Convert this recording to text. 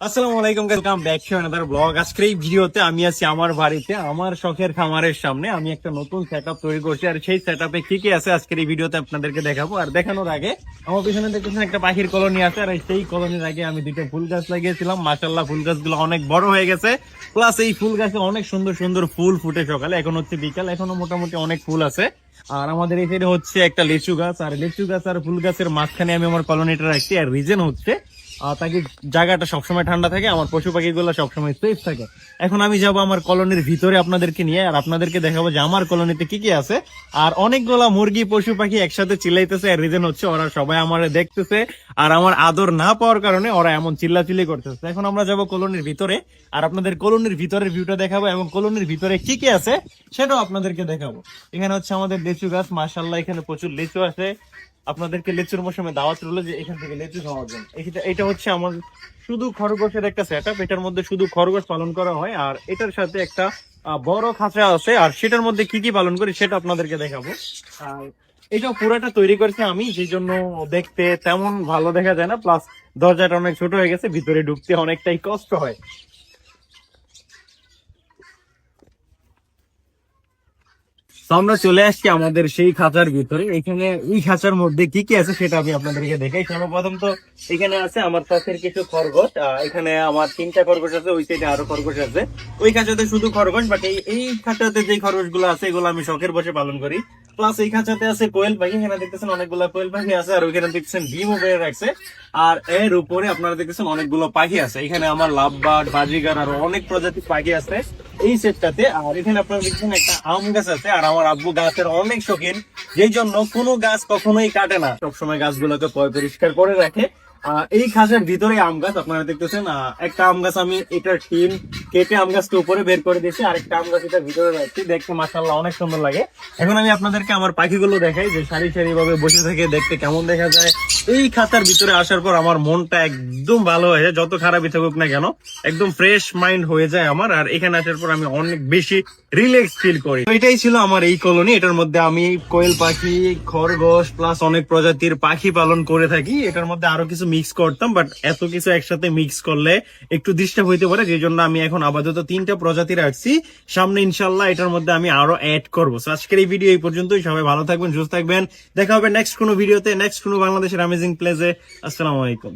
আসসালামু আলাইকুম ব্লগ এই আমি আছি আমার বাড়িতে, আমার শখের খামারের সামনে। আমি একটা নতুন তৈরি করছি, আর সেই আছে আজকের এই আপনাদেরকে দেখাবো। আর দেখানোর আগে, আমার পিছনে একটা পাখির কলোনি আছে, আর সেই আগে আমি ফুল গাছ লাগিয়েছিলাম। ফুল গাছগুলো অনেক বড় হয়ে গেছে। প্লাস এই ফুল গাছে অনেক সুন্দর সুন্দর ফুল ফুটে সকালে, এখন হচ্ছে বিকাল, এখনও মোটামুটি অনেক ফুল আছে। আর আমাদের সাইডে হচ্ছে একটা লিচু গাছ, আর লিচু গাছ আর ফুল গাছের মাঝখানে আমি আমার কলোনিটা রাখছি, আর রিজন হচ্ছে তাকে জায়গাটা সবসময় ঠান্ডা থাকে, আমার পশু পাখিগুলো সবসময় সেফ থাকে। এখন আমি যাব আমার কলোনির ভিতরে আপনাদেরকে নিয়ে, আর আপনাদেরকে দেখাবো যে আমার কলোনিতে কি কি আছে। আর অনেকগুলা মুরগি, পশু পাখি একসাথে চিল্লাইতেছে আর রিজন হচ্ছে ওরা সবাই আমার দেখতেছে, আর আমার আদর না পাওয়ার কারণে ওরা এমন চিল্লাচিল্লি করতেছে। এখন আমরা যাব কলোনির ভিতরে, আর আপনাদের কলোনির ভিতরের ভিউটা দেখাবো, এবং কলোনির ভিতরে কি কি আছে সেটাও আপনাদেরকে দেখাবো। এখানে হচ্ছে আমাদের লিচু গাছ মাশাল্লাহ এখানে প্রচুর লিচু আছে। আপনাদেরকে লেচুর মৌসুমে দাওয়াত রইল যে এখান থেকে লেচু খাওয়ার জন্য। এটা- হচ্ছে আমার শুধু খরগোশের একটা সেট এটার মধ্যে শুধু খরগোশ পালন করা হয়, আর এটার সাথে একটা বড় খাঁচা আছে, আর সেটার মধ্যে কি কি পালন করি সেটা আপনাদেরকে দেখাবো। আর এটা পুরাটা তৈরি করেছি আমি, সেই জন্য দেখতে তেমন ভালো দেখা যায় না প্লাস দরজাটা অনেক ছোট হয়ে গেছে, ভিতরে ঢুকতে অনেকটাই কষ্ট হয়। আমরা চলে আসছি আমাদের সেই খাঁচার ভিতরে। এখানে এই খাঁচার মধ্যে কি কি আছে সেটা আমি আপনাদেরকে দেখাই। সর্বপ্রথম তো এখানে আছে আমার চাষের কিছু খরগোশ এখানে আমার তিনটা খরগোশ আছে, ওই সাইডে আরও খরগোশ আছে। ওই খাঁচাতে শুধু খরগোশ বাট এই এই খাঁচাতে যে খরগোশগুলো আছে, এগুলো আমি শখের বসে পালন করি। প্লাস এই খাঁচাতে আছে কোয়েল পাখি, এখানে দেখতেছেন অনেকগুলো কোয়েল পাখি আছে, আর ওইখানে দেখতেছেন ডিমও বেড়ে রাখছে। আর এর উপরে আপনারা দেখতেছেন অনেকগুলো পাখি আছে। এখানে আমার লাভবার্ড, বাজিগার, আর অনেক প্রজাতির পাখি আছে। এই সেটটাতে, আর এখানে আপনারা দেখছেন একটা আম গাছ আছে, আর আমার আব্বু গাছের অনেক শখিন, যেই জন্য কোনো গাছ কখনোই কাটে না। সবসময় গাছগুলোকে পয় পরিষ্কার করে রাখে এই খাঁচার ভিতরে আম গাছ, আপনারা দেখতেছেন একটা আম গাছ আমি এটার টিন কেটে আম গাছকে উপরে বের করে দিয়েছি আর একটা আম গাছ এটা ভিতরে রাখছি, দেখতে মাসাল্লাহ অনেক সুন্দর লাগে। এখন আমি আপনাদেরকে আমার পাখিগুলো দেখাই, যে সারি সারি ভাবে বসে থেকে দেখতে কেমন দেখা যায়। এই খাঁচার ভিতরে আসার পর আমার মনটা একদম ভালো হয়ে যায়, যত খারাপই থাকুক না কেন, একদম ফ্রেশ মাইন্ড হয়ে যায় আমার, আর এখানে আসার পর আমি অনেক বেশি রিল্যাক্স ফিল করি। এটাই ছিল আমার এই কলোনি এটার মধ্যে আমি কোয়েল পাখি, খরগোশ প্লাস অনেক প্রজাতির পাখি পালন করে থাকি, এটার মধ্যে আরও কিছু মিক্স করতাম বাট এত কিছু একসাথে মিক্স করলে একটু ডিস্টার্ব হইতে পারে, যে জন্য আমি এখন আপাতত তিনটা প্রজাতি রাখছি সামনে ইনশাল্লাহ এটার মধ্যে আমি আরও অ্যাড করব। আজকের এই ভিডিও এই পর্যন্তই, সবাই ভালো থাকবেন, সুস্থ থাকবেন। দেখা হবে নেক্সট কোনো ভিডিওতে নেক্সট কোনো বাংলাদেশের অ্যামেজিং প্লেসে আসসালামু আলাইকুম।